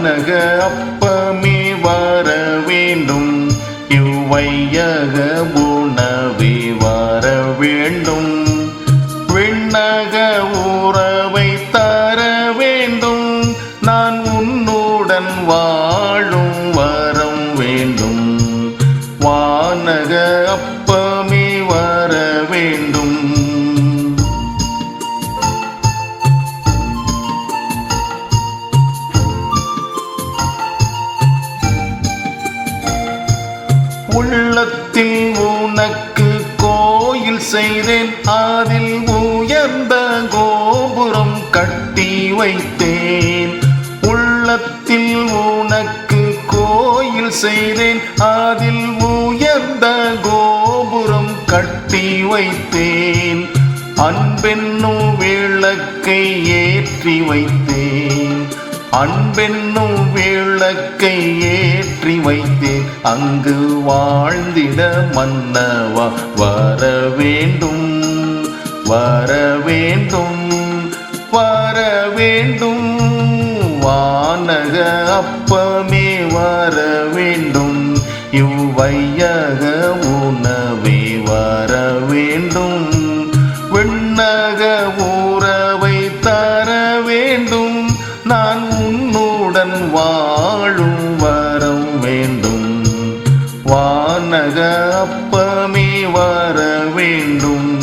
வானக அப்பமே வர வேண்டும். இவ்வையக உணவே வர வேண்டும். விண்ணக உறவை உள்ளத்தில் உனக்கு கோயில் செய்தேன். அதில் உயர்ந்த கோபுரம் கட்டி வைத்தேன். உள்ளத்தில் உனக்கு கோயில் செய்தேன். அதில் உயர்ந்த கோபுரம் கட்டி வைத்தேன். அன்பென்னும் விளக்கை ஏற்றி வைத்தேன். அன்பென்னும் விளக்கை ஏற்றி வைத்தேன். அங்கு வாழ்ந்திட மன்னவா வர வேண்டும் வர வேண்டும் வர வேண்டும். வானக அப்பமே வர வேண்டும் இவ்வையக உணர் வாழும் வரம் வேண்டும். வானக அப்பமே வர வேண்டும்.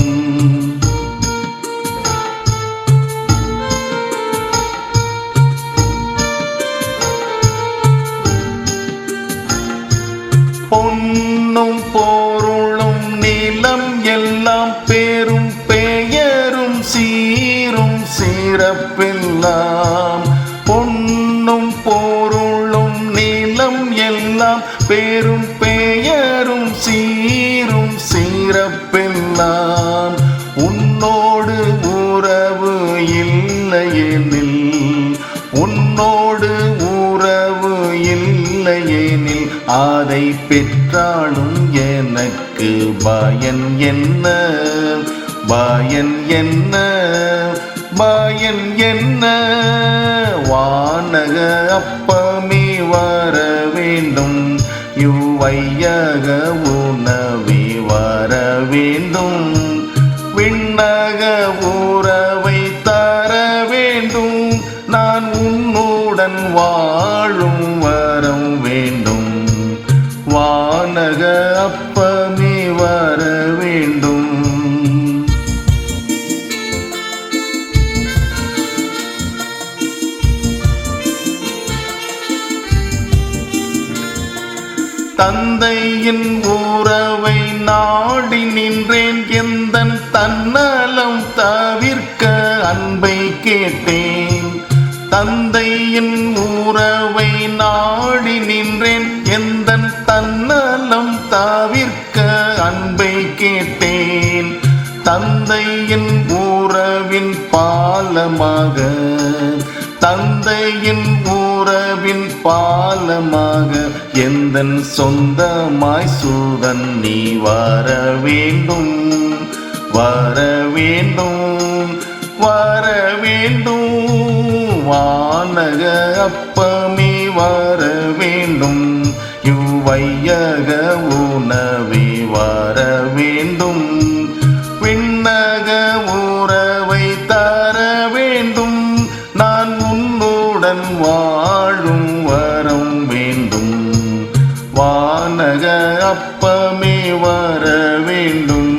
பொன்னும் பொருளும் நிலம் எல்லாம் பேரும் பெயரும் சீரும் சிறப்பெல்லாம். எல்லாம் பேரும் பெயரும் சீரும் சீரப்பெல்லாம் உன்னோடு உறவு இல்லையெனில் உன்னோடு உறவு இல்லையெனில் அதை பெற்றாலும் எனக்கு பயன் என்ன? பயன் என்ன? பயன் என்ன? வானக அப்பமே வர வேண்டும். யுவையக உணவே வர வேண்டும். விண்ணக உறவை தர வேண்டும். நான் உன்னுடன் வாழும் வரம் வேண்டும். வானக அப்ப தந்தையின் உறவை நாடி நின்றேன். எந்த தன்னலம் தவிர்க்க அன்பை கேட்டேன். தந்தையின் உறவை நாடி நின்றேன். எந்த தன்னலம் தவிர்க்க அன்பை கேட்டேன். தந்தையின் ஊரவின் பாலமாக தந்தையின் ஊரவின் பாலமாக எந்த சொந்தமாய் சூதன் நீ வர வேண்டும் வர வேண்டும் வர வேண்டும். வானக அப்பமே வர வேண்டும் இவ்வையக உணவே வாழும் வரம் வேண்டும். வானக அப்பமே வர வேண்டும்.